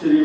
श्री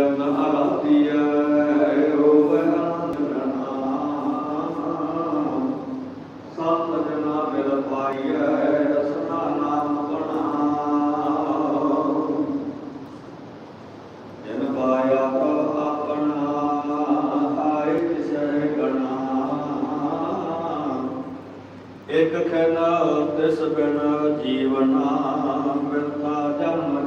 ਇਕ ਖੈਨਾ ਤਿਸ ਬਿਨ ਜੀਵਨਾ ਬਿਰਥਾ ਜਨਮ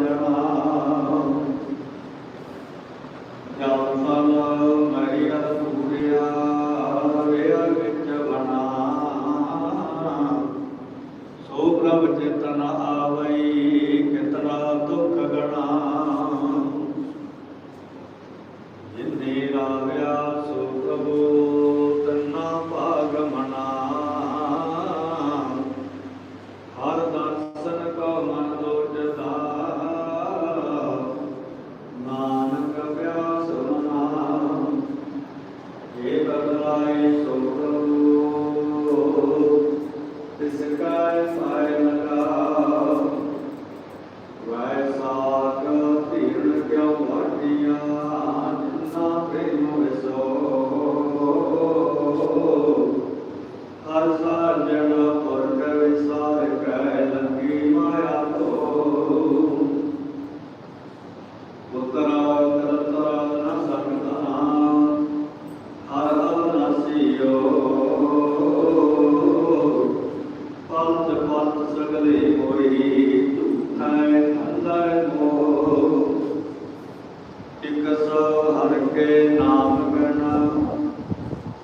ਇਕ ਸੋ ਹਰ ਕੇ ਨਾਮ ਬਿਨ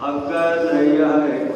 ਅਗਰ ਨਹੀਂ ਹੈ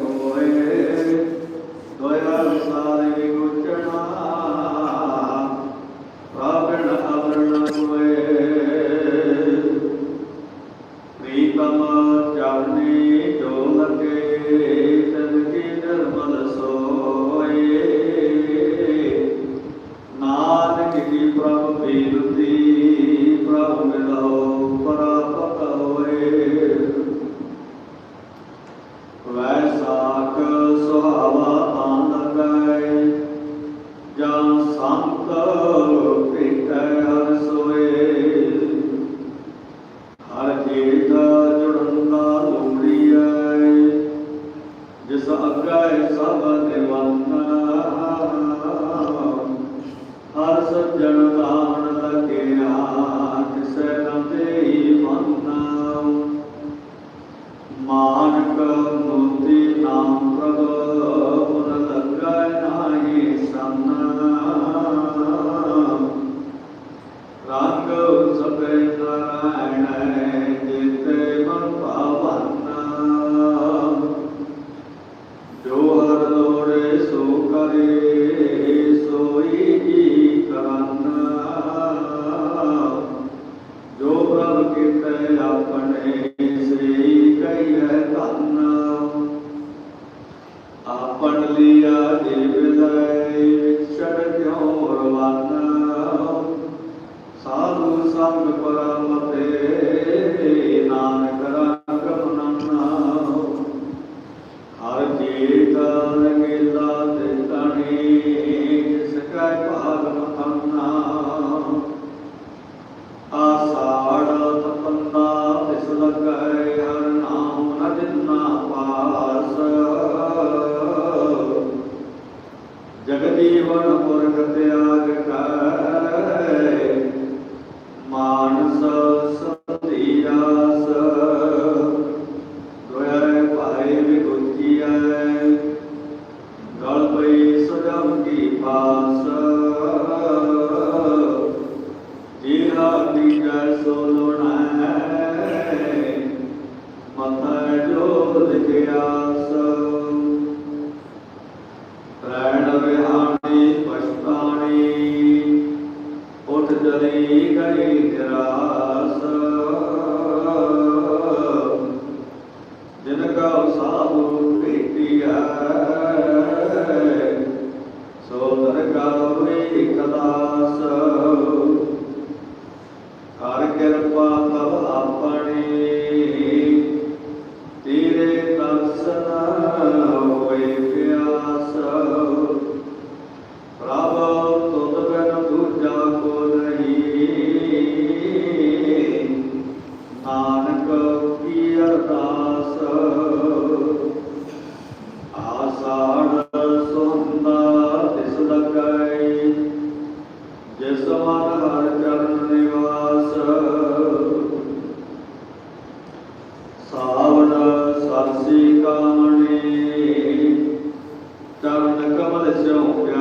lesão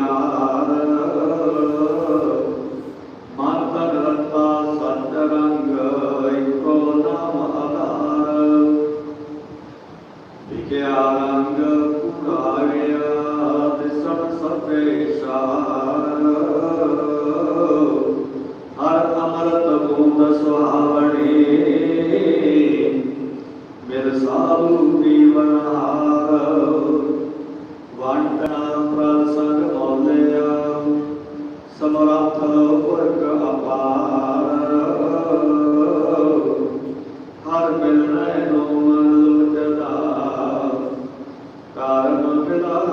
കാരണപിതാവണ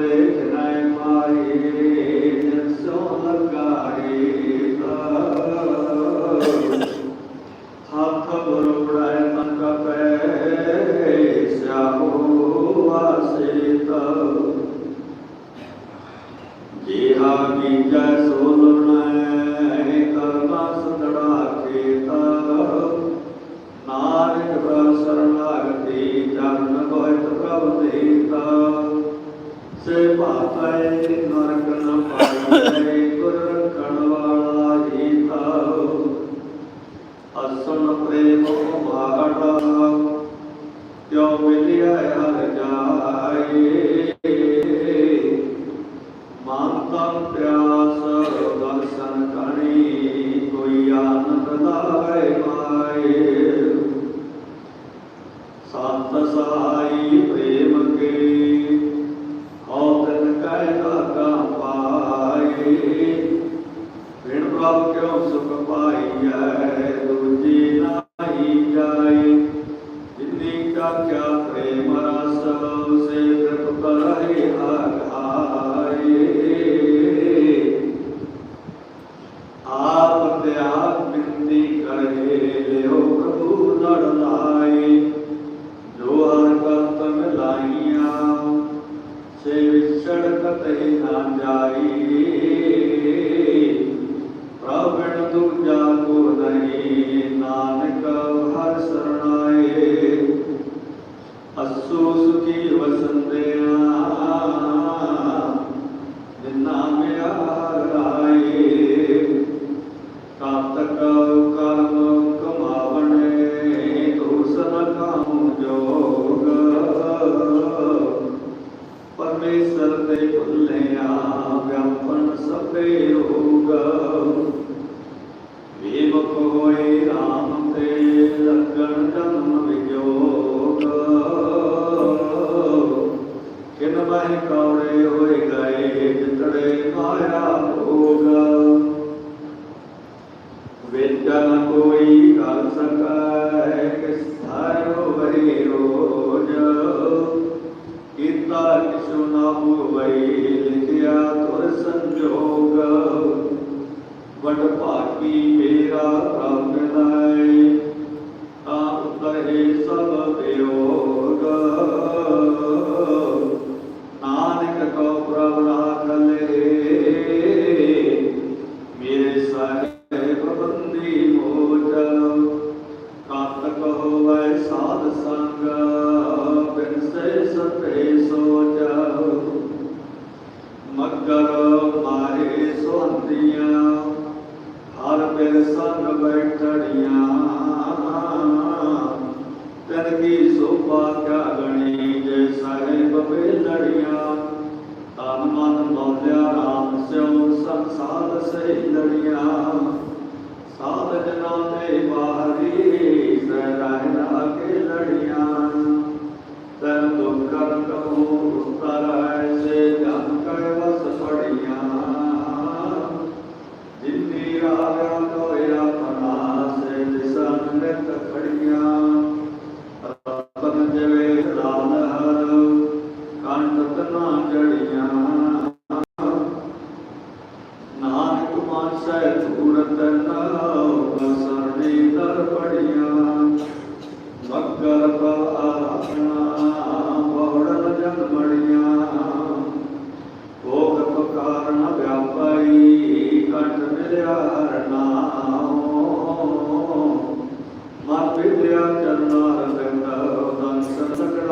ਬੁਧੇਤਾ ਸੇ ਭਾਤਾਏ ਨਰਕ ਨ ਪਾਈਐ परमेश्वर ते भुलिया व्यापन सभे ਵਟ ਭਾਗੀ ਮੇਰਾ ਰਬ ਲਾਏ ਤਾਂ ਉਤਰੇ ਸਭ ਵਿਯੋਗ ਨਾਨਕ ਕੋ ਪ੍ਰਭ ਕਰਤਾ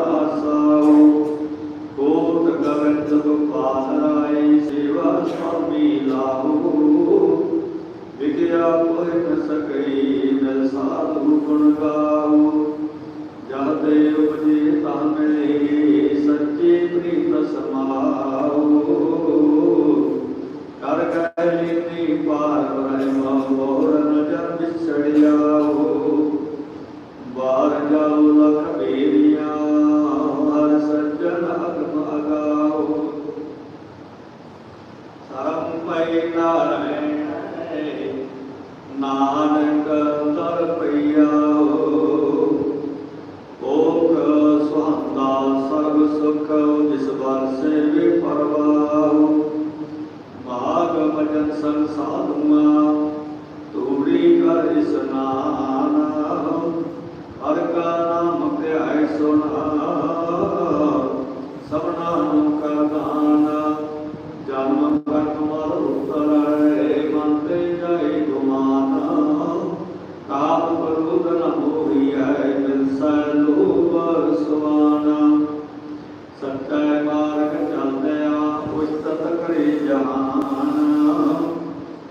ਦਾ ಜ್ಞಾನ ਜਹਾਨ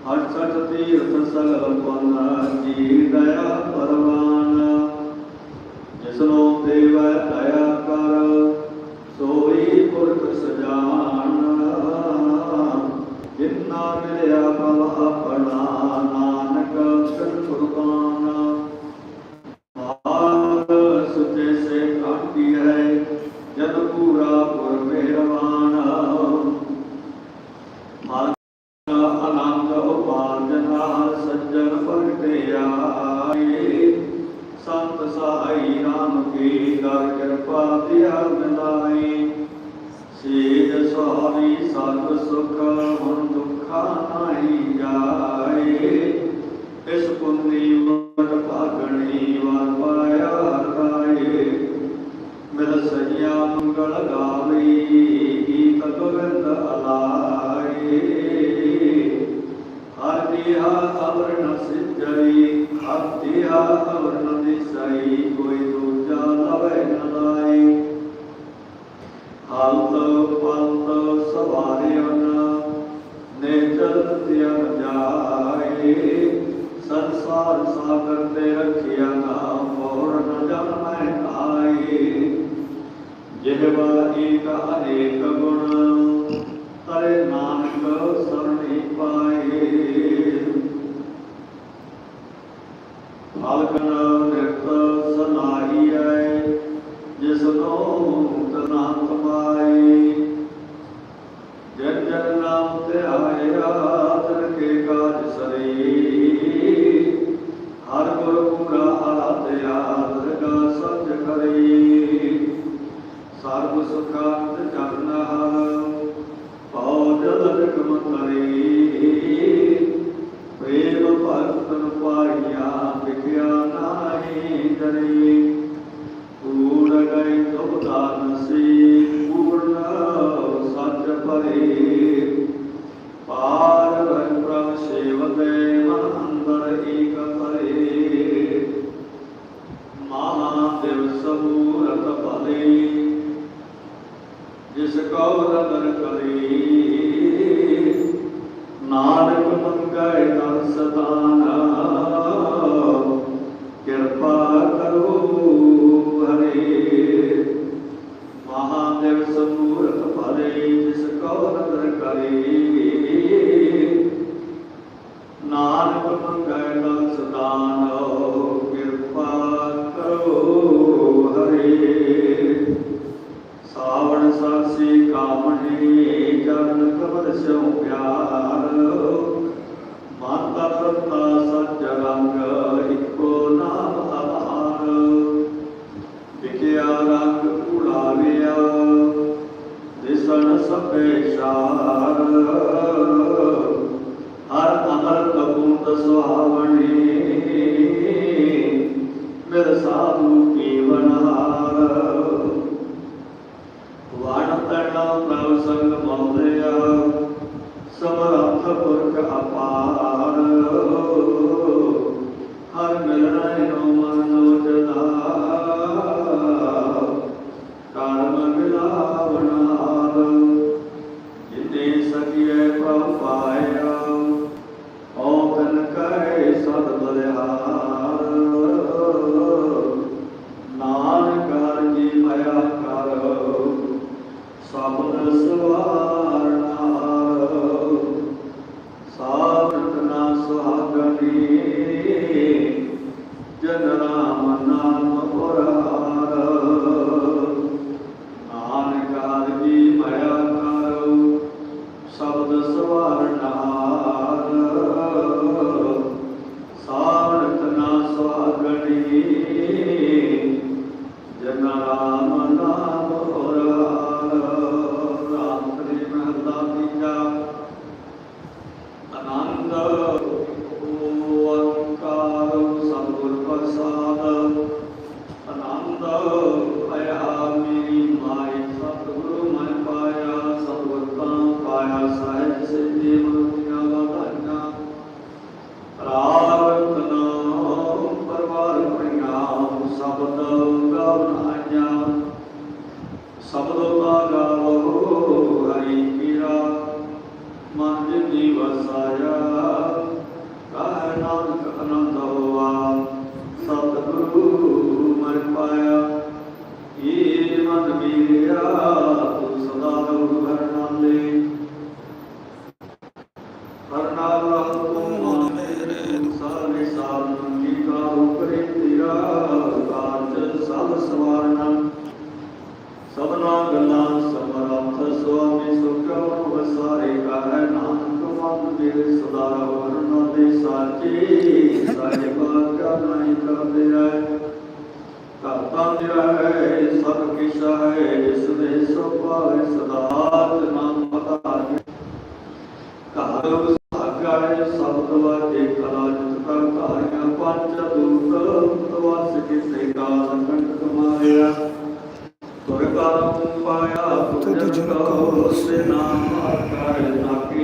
ਹਰ ਸਤ ਤੀਰਥ ਜੀ ਦਇਆ ਪਰਵਾ ਕਿਰਪਾ ਦਿਆ ਬਿਨਾਈ ਸੇਜ ਸੁਹਾਵੀ ਸਭ ਸੁਖ, ਹੁਣ ਦੁੱਖਾ ਨਹੀਂ ਜਾਏ। ਇਸ ਪੁੰਨੀ ਮਨ ਭਾਗਣੀ ਵਾਰ ਪਾਇਆ ਕਾਏ ਮਿਲ ਸਈਆ ਮੰਗਲ ਗਾਵੀ, ਗੀਤ ਗੋਵਿੰਦ ਅਲਾਏ। ਹਰ ਦਿਹਾ ਅਵਰਨ ਸਿਜਈ ਹਰ ਦਿਹਾ ਅਵਰਨ ਦਿਸਾਈ। ਪੰਤ ਪੰਤ ਸਵਾਰਿਉਨ ਨੇਚਰ ਤਿਆਨ ਜਾਏ, ਸੰਸਾਰ ਸਾਗਰ ਤੇ ਰੱਖਿਆ ਨਾਮ ਹੋਰ ਨ ਜਨ ਮੈਂ ਆਏ ਜਿਹਵਾ ਏਕ ਅਨੇਕ ਗੁਣ ਤਰੇ ਨਾਨਕ ਸਰਣੀ ਪਾਏ। ਫਲਕਨ ਸਰਬ ਸਾਗਾਇ ਸਤਵਾ ਕੇ ਕਲਾ ਜਿਤ ਕਰ ਧਾਰਿਆ ਪੰਜ ਦੂਤ ਤਵਾਸ ਕਿਸੇ ਕਾਲ ਕੰਟ ਕਮਾਇਆ ਤੁਰ ਕਰਮ ਪਾਇਆ ਤੁਧ ਜਨ ਕੋ ਸੇ ਨਾਮ ਆਕਾਰ ਨਾਕੀ